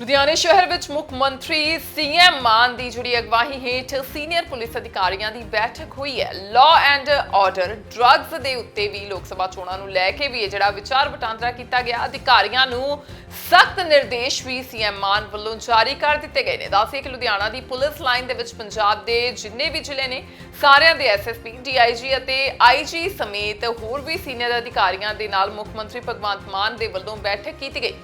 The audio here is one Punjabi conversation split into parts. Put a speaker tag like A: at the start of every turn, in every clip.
A: ਲੁਧਿਆਣੇ ਸ਼ਹਿਰ ਵਿੱਚ ਮੁੱਖ ਮੰਤਰੀ ਸੀਐਮ ਮਾਨ ਦੀ ਜਿਹੜੀ ਅਗਵਾਈ ਹੇਠ ਸੀਨੀਅਰ ਪੁਲਿਸ ਅਧਿਕਾਰੀਆਂ ਦੀ ਬੈਠਕ ਹੋਈ ਹੈ। ਲਾਅ ਐਂਡ ਆਰਡਰ ਡਰੱਗਸ ਦੇ ਉੱਤੇ ਵੀ ਲੋਕ ਸਭਾ ਚੋਣਾਂ ਨੂੰ ਲੈ ਕੇ ਵੀ ਇਹ ਜਿਹੜਾ ਵਿਚਾਰ ਵਟਾਂਦਰਾ ਕੀਤਾ ਗਿਆ, ਅਧਿਕਾਰੀਆਂ ਨੂੰ ਸਖਤ ਨਿਰਦੇਸ਼ ਵੀ ਸੀਐਮ ਮਾਨ ਵੱਲੋਂ ਜਾਰੀ ਕਰ ਦਿੱਤੇ ਗਏ ਨੇ। ਦੱਸਿਏ ਕਿ ਲੁਧਿਆਣਾ ਦੀ ਪੁਲਿਸ ਲਾਈਨ ਦੇ ਵਿੱਚ ਪੰਜਾਬ ਦੇ ਜਿੰਨੇ ਵੀ ਜ਼ਿਲ੍ਹੇ ਨੇ, ਸਾਰਿਆਂ ਦੇ ਐਸਐਸਪੀ ਡੀਆਈਜੀ ਅਤੇ ਆਈਜੀ ਸਮੇਤ ਹੋਰ ਵੀ ਸੀਨੀਅਰ ਅਧਿਕਾਰੀਆਂ ਦੇ ਨਾਲ ਮੁੱਖ ਮੰਤਰੀ ਭਗਵੰਤ ਮਾਨ ਦੇ ਵੱਲੋਂ ਬੈਠਕ ਕੀਤੀ ਗਈ।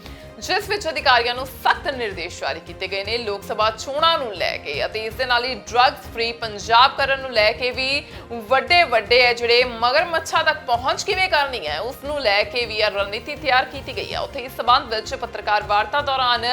A: ਜਿਸ ਵਿੱਚ ਅਧਿਕਾਰੀਆਂ ਨੂੰ ਸਖਤ ਨਿਰਦੇਸ਼ ਜਾਰੀ ਕੀਤੇ ਗਏ ਨੇ, ਲੋਕ ਸਭਾ ਚੋਣਾਂ ਨੂੰ ਲੈ ਕੇ ਅਤੇ ਇਸ ਦੇ ਨਾਲ ਹੀ ਡਰੱਗਸ ਫ੍ਰੀ ਪੰਜਾਬ ਕਰਨ ਨੂੰ ਲੈ ਕੇ ਵੀ ਵੱਡੇ ਵੱਡੇ ਹੈ ਜਿਹੜੇ ਮਗਰਮੱਛਾਂ ਤੱਕ ਪਹੁੰਚ ਕਿਵੇਂ ਕਰਨੀ ਹੈ, ਉਸ ਨੂੰ ਲੈ ਕੇ ਵੀ ਇਹ ਰਣਨੀਤੀ ਤਿਆਰ ਕੀਤੀ ਗਈ ਹੈ। ਉੱਥੇ ਇਸ ਸਬੰਧ ਵਿੱਚ ਪੱਤਰਕਾਰ ਵਾਰਤਾ ਦੌਰਾਨ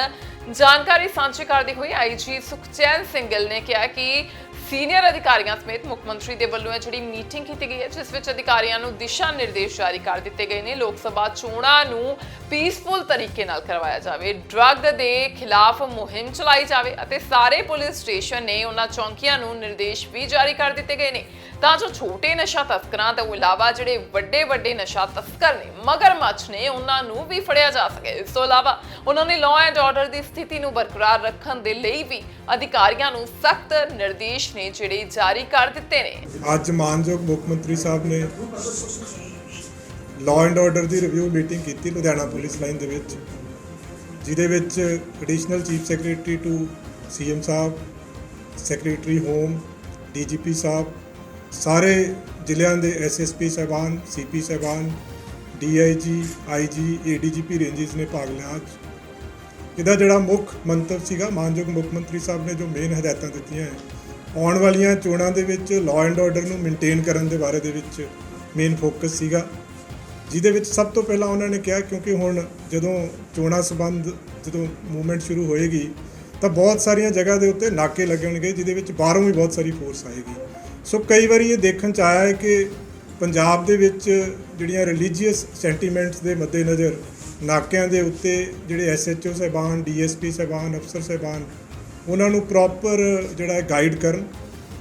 A: ਜਾਣਕਾਰੀ ਸਾਂਝੀ ਕਰਦੇ ਹੋਏ ਆਈਜੀ ਸੁਖਚੈਨ ਸਿੰਘਲ ਨੇ ਕਿਹਾ ਕਿ ਸੀਨੀਅਰ ਅਧਿਕਾਰੀਆਂ ਸਮੇਤ ਮੁੱਖ ਮੰਤਰੀ ਦੇ ਵੱਲੋਂ ਇਹ ਜਿਹੜੀ ਮੀਟਿੰਗ ਕੀਤੀ ਗਈ ਹੈ, ਜਿਸ ਵਿੱਚ ਅਧਿਕਾਰੀਆਂ ਨੂੰ ਦਿਸ਼ਾ ਨਿਰਦੇਸ਼ ਜਾਰੀ ਕਰ ਦਿੱਤੇ ਗਏ ਨੇ। ਲੋਕ ਸਭਾ ਚੋਣਾਂ ਨੂੰ ਪੀਸਫੁਲ ਤਰੀਕੇ ਨਾਲ ਕਰਵਾਇਆ ਜਾਵੇ। ਡਰੱਗ ਦੇ ਖਿਲਾਫ ਮੁਹਿੰਮ ਚਲਾਈ ਜਾਵੇ ਅਤੇ ਸਾਰੇ ਪੁਲਿਸ ਸਟੇਸ਼ਨ ਨੇ ਉਹਨਾਂ ਚੌਂਕੀਆਂ ਨੂੰ ਨਿਰਦੇਸ਼ ਵੀ ਜਾਰੀ ਕਰ ਦਿੱਤੇ ਗਏ ਨੇ। ਤਾਂ ਜੋ ਛੋਟੇ ਨਸ਼ਾ ਤਸਕਰਾਂ ਤੋਂ ਇਲਾਵਾ ਜਿਹੜੇ ਵੱਡੇ ਵੱਡੇ ਨਸ਼ਾ ਤਸਕਰ ਨੇ, ਮਗਰਮੱਛ ਨੇ, ਉਹਨਾਂ ਨੂੰ ਵੀ ਫੜਿਆ ਜਾ ਸਕੇ। ਇਸ ਤੋਂ ਇਲਾਵਾ ਉਹਨਾਂ ਨੇ ਲਾਅ ਐਂਡ ਆਰਡਰ ਦੀ ਸਥਿਤੀ ਨੂੰ ਬਰਕਰਾਰ ਰੱਖਣ ਦੇ ਲਈ ਵੀ ਅਧਿਕਾਰੀਆਂ ਨੂੰ ਸਖਤ ਨਿਰਦੇਸ਼ ਨੇ ਜਿਹੜੇ ਜਾਰੀ ਕਰ ਦਿੱਤੇ ਨੇ।
B: ਅੱਜ ਮਾਨਯੋਗ ਮੁੱਖ ਮੰਤਰੀ ਸਾਹਿਬ ਨੇ ਲਾਅ ਐਂਡ ਆਰਡਰ ਦੀ ਰਿਵਿਊ ਮੀਟਿੰਗ ਕੀਤੀ ਲੁਧਿਆਣਾ ਪੁਲਿਸ ਲਾਈਨ ਦੇ ਵਿੱਚ, ਜਿਹਦੇ ਵਿੱਚ additional chief secretary to CM Sahib secretary home DGP ਸਾਹਿਬ ਸਾਰੇ ਜ਼ਿਲ੍ਹਿਆਂ ਦੇ ਐਸਐਸਪੀ ਸਾਹਿਬਾਨ ਸੀਪੀ ਸਾਹਿਬਾਨ ਡੀਆਈਜੀ ਆਈਜੀ ਏਡੀਜੀਪੀ ਰੇਂਜਸ ਨੇ ਭਾਗ ਲਿਆ ਅੱਜ। ਇਹਦਾ ਜਿਹੜਾ ਮੁੱਖ ਮੰਤਵ ਸੀਗਾ, ਮਾਨਯੋਗ ਮੁੱਖ ਮੰਤਰੀ ਸਾਹਿਬ ਨੇ ਜੋ ਮੇਨ ਹਦਾਇਤਾਂ ਦਿੱਤੀਆਂ ਹੈ, ਆਉਣ ਵਾਲੀਆਂ ਚੋਣਾਂ ਦੇ ਵਿੱਚ ਲਾਅ ਐਂਡ ਆਰਡਰ ਨੂੰ ਮੇਨਟੇਨ ਕਰਨ ਦੇ ਬਾਰੇ ਦੇ ਵਿੱਚ ਮੇਨ ਫੋਕਸ ਸੀਗਾ। ਜਿਹਦੇ ਵਿੱਚ ਸਭ ਤੋਂ ਪਹਿਲਾਂ ਉਹਨਾਂ ਨੇ ਕਿਹਾ, ਕਿਉਂਕਿ ਹੁਣ ਜਦੋਂ ਚੋਣਾਂ ਸੰਬੰਧ, ਜਦੋਂ ਮੂਵਮੈਂਟ ਸ਼ੁਰੂ ਹੋਏਗੀ, ਤਾਂ ਬਹੁਤ ਸਾਰੀਆਂ ਜਗ੍ਹਾ ਦੇ ਉੱਤੇ ਨਾਕੇ ਲੱਗਣਗੇ, ਜਿਹਦੇ ਵਿੱਚ ਬਾਹਰੋਂ ਵੀ ਬਹੁਤ ਸਾਰੀ ਫੋਰਸ ਆਏਗੀ। ਸੋ ਕਈ ਵਾਰੀ ਇਹ ਦੇਖਣ ਚ ਆਇਆ ਹੈ ਕਿ ਪੰਜਾਬ ਦੇ ਵਿੱਚ ਜਿਹੜੀਆਂ ਰਿਲੀਜੀਅਸ ਸੈਂਟੀਮੈਂਟਸ ਦੇ ਮੱਦੇਨਜ਼ਰ ਨਾਕਿਆਂ ਦੇ ਉੱਤੇ ਜਿਹੜੇ ਐਸਐਚਓ ਸਾਹਿਬਾਨ ਡੀਐਸਪੀ ਸਾਹਿਬਾਨ, ਅਫਸਰ ਸਾਹਿਬਾਨ, ਉਹਨਾਂ ਨੂੰ ਪ੍ਰੋਪਰ ਜਿਹੜਾ ਗਾਈਡ ਕਰਨ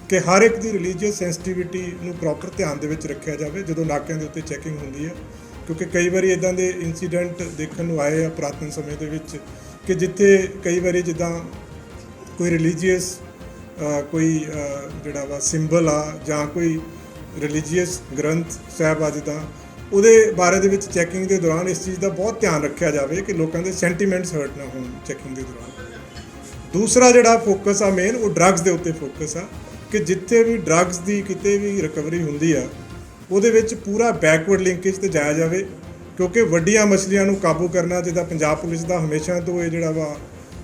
B: ਕਿ ਹਰ ਇੱਕ ਦੀ ਰਿਲੀਜੀਅਸ ਸੈਂਸਿਟੀਵਿਟੀ ਨੂੰ ਪ੍ਰੋਪਰ ਧਿਆਨ ਦੇ ਵਿੱਚ ਰੱਖਿਆ ਜਾਵੇ ਜਦੋਂ ਨਾਕਿਆਂ ਦੇ ਉੱਤੇ ਚੈਕਿੰਗ ਹੁੰਦੀ ਹੈ। ਕਿਉਂਕਿ ਕਈ ਵਾਰੀ ਇਦਾਂ ਦੇ ਇਨਸੀਡੈਂਟ ਦੇਖਣ ਨੂੰ ਆਏ ਆ ਪੁਰਾਤਨ ਸਮੇਂ ਦੇ ਵਿੱਚ ਕਿ ਜਿੱਥੇ ਕਈ ਵਾਰੀ ਜਿੱਦਾਂ ਕੋਈ ਰਿਲੀਜੀਅਸ ਕੋਈ ਜਿਹੜਾ ਵਾ ਸਿੰਬਲ ਆ ਜਾਂ ਕੋਈ ਰਿਲੀਜੀਅਸ ਗ੍ਰੰਥ ਸਾਹਿਬ ਆ ਜਿੱਦਾਂ, ਉਹਦੇ ਬਾਰੇ ਦੇ ਵਿੱਚ ਚੈਕਿੰਗ ਦੇ ਦੌਰਾਨ ਇਸ ਚੀਜ਼ ਦਾ ਬਹੁਤ ਧਿਆਨ ਰੱਖਿਆ ਜਾਵੇ ਕਿ ਲੋਕਾਂ ਦੇ ਸੈਂਟੀਮੈਂਟਸ ਹਰਟ ਨਾ ਹੋਣ ਚੈਕਿੰਗ ਦੇ ਦੌਰਾਨ। ਦੂਸਰਾ ਜਿਹੜਾ ਫੋਕਸ ਆ ਮੇਨ ਉਹ ਡਰੱਗਸ ਦੇ ਉੱਤੇ ਫੋਕਸ ਆ ਕਿ ਜਿੱਥੇ ਵੀ ਡਰੱਗਸ ਦੀ ਕਿਤੇ ਵੀ ਰਿਕਵਰੀ ਹੁੰਦੀ ਆ, ਉਹਦੇ ਵਿੱਚ ਪੂਰਾ ਬੈਕਵਰਡ ਲਿੰਕੇਜ ਤੇ ਜਾਇਆ ਜਾਵੇ ਕਿਉਂਕਿ ਵੱਡੀਆਂ ਮਛਲੀਆਂ ਨੂੰ ਕਾਬੂ ਕਰਨਾ ਜਿਹਦਾ ਪੰਜਾਬ ਪੁਲਿਸ ਦਾ ਹਮੇਸ਼ਾ ਤੋਂ ਇਹ ਜਿਹੜਾ ਵਾ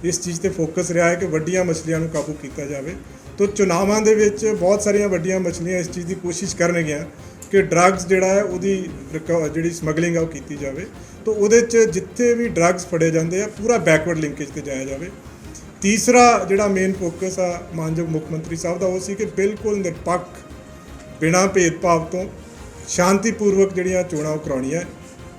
B: ਇਸ ਚੀਜ਼ ਤੇ ਫੋਕਸ ਰਿਹਾ ਹੈ ਕਿ ਵੱਡੀਆਂ ਮਛਲੀਆਂ ਨੂੰ ਕਾਬੂ ਕੀਤਾ ਜਾਵੇ। ਤੋਂ ਚੁਣਾਵਾਂ ਦੇ ਵਿੱਚ ਬਹੁਤ ਸਾਰੀਆਂ ਵੱਡੀਆਂ ਮਛਲੀਆਂ ਇਸ ਚੀਜ਼ ਦੀ ਕੋਸ਼ਿਸ਼ ਕਰਨਗੀਆਂ ਕਿ ਡਰੱਗਸ ਜਿਹੜਾ ਹੈ ਉਹਦੀ ਰਿਕ- ਜਿਹੜੀ ਸਮਗਲਿੰਗ ਆ ਉਹ ਕੀਤੀ ਜਾਵੇ। ਤੋਂ ਉਹਦੇ 'ਚ ਜਿੱਥੇ ਵੀ ਡਰੱਗਸ ਫੜੇ ਜਾਂਦੇ ਆ, ਪੂਰਾ ਬੈਕਵਰਡ ਲਿੰਕੇਜ ਤੇ ਜਾਇਆ ਜਾਵੇ। ਤੀਸਰਾ ਜਿਹੜਾ ਮੇਨ ਫੋਕਸ ਆ ਮਾਨਯੋਗ ਮੁੱਖ ਮੰਤਰੀ ਸਾਹਿਬ ਦਾ ਉਹ ਸੀ ਕਿ ਬਿਲਕੁਲ ਨਿਰਪੱਖ, ਬਿਨਾਂ ਭੇਦਭਾਵ ਤੋਂ ਸ਼ਾਂਤੀਪੂਰਵਕ ਜਿਹੜੀਆਂ ਚੋਣਾਂ ਉਹ ਕਰਾਉਣੀਆਂ।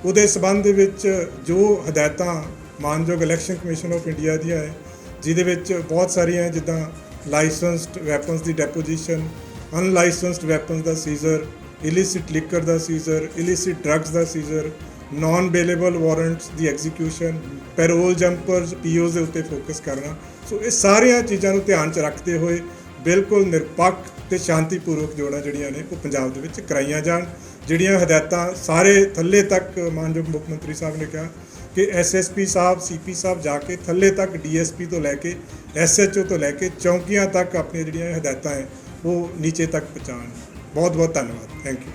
B: ਉਹਦੇ ਸਬੰਧ ਦੇ ਵਿੱਚ ਜੋ ਹਦਾਇਤਾਂ ਮਾਨਯੋਗ ਇਲੈਕਸ਼ਨ ਕਮਿਸ਼ਨ ਆਫ ਇੰਡੀਆ ਦੀਆਂ ਹੈ, ਜਿਹਦੇ ਵਿੱਚ ਬਹੁਤ ਸਾਰੀਆਂ ਜਿੱਦਾਂ ਲਾਇਸੈਂਸਡ ਵੈਪਨਸ ਦੀ ਡੈਪੋਜੀਸ਼ਨ, ਅਨਲਾਇਸੈਂਸਡ ਵੈਪਨਸ ਦਾ ਸੀਜ਼ਰ, ਇਲਿਸਿਟ ਲਿਕਰ ਦਾ ਸੀਜ਼ਰ, ਇਲਿਸਿਟ ਡਰੱਗਸ ਦਾ ਸੀਜ਼ਰ ਨਾਨ ਬੇਲੇਬਲ ਵਾਰੰਟਸ ਦੀ ਐਗਜ਼ੀਕਿਊਸ਼ਨ ਪੈਰੋਲ ਜੰਪਰਸ ਪੀਓਜ਼ ਦੇ ਉੱਤੇ ਫੋਕਸ ਕਰਨਾ। ਸੋ ਇਹ ਸਾਰੀਆਂ ਚੀਜ਼ਾਂ ਨੂੰ ਧਿਆਨ 'ਚ ਰੱਖਦੇ ਹੋਏ ਬਿਲਕੁਲ ਨਿਰਪੱਖ ਤੇ ਸ਼ਾਂਤੀਪੂਰਵਕ ਜੋੜਾਂ ਜਿਹੜੀਆਂ ਨੇ, ਉਹ ਪੰਜਾਬ ਦੇ ਵਿੱਚ ਕਰਾਈਆਂ ਜਾਣ, ਜਿਹੜੀਆਂ ਹਦਾਇਤਾਂ ਸਾਰੇ ਥੱਲੇ ਤੱਕ ਮਾਨਯੋਗ ਮੁੱਖ ਮੰਤਰੀ ਸਾਹਿਬ ਨੇ ਕਿਹਾ ਕਿ ਐਸਐਸਪੀ ਸਾਹਿਬ ਸੀਪੀ ਸਾਹਿਬ ਜਾ ਕੇ ਥੱਲੇ ਤੱਕ ਡੀਐਸਪੀ ਤੋਂ ਲੈ ਕੇ ਐਸਐਚਓ ਤੋਂ ਲੈ ਕੇ ਚੌਂਕੀਆਂ ਤੱਕ ਆਪਣੀਆਂ ਜਿਹੜੀਆਂ ਹਦਾਇਤਾਂ ਹੈ ਉਹ ਨੀਚੇ ਤੱਕ ਪਹੁੰਚਾਉਣ ਬਹੁਤ ਬਹੁਤ ਧੰਨਵਾਦ ਥੈਂਕ ਯੂ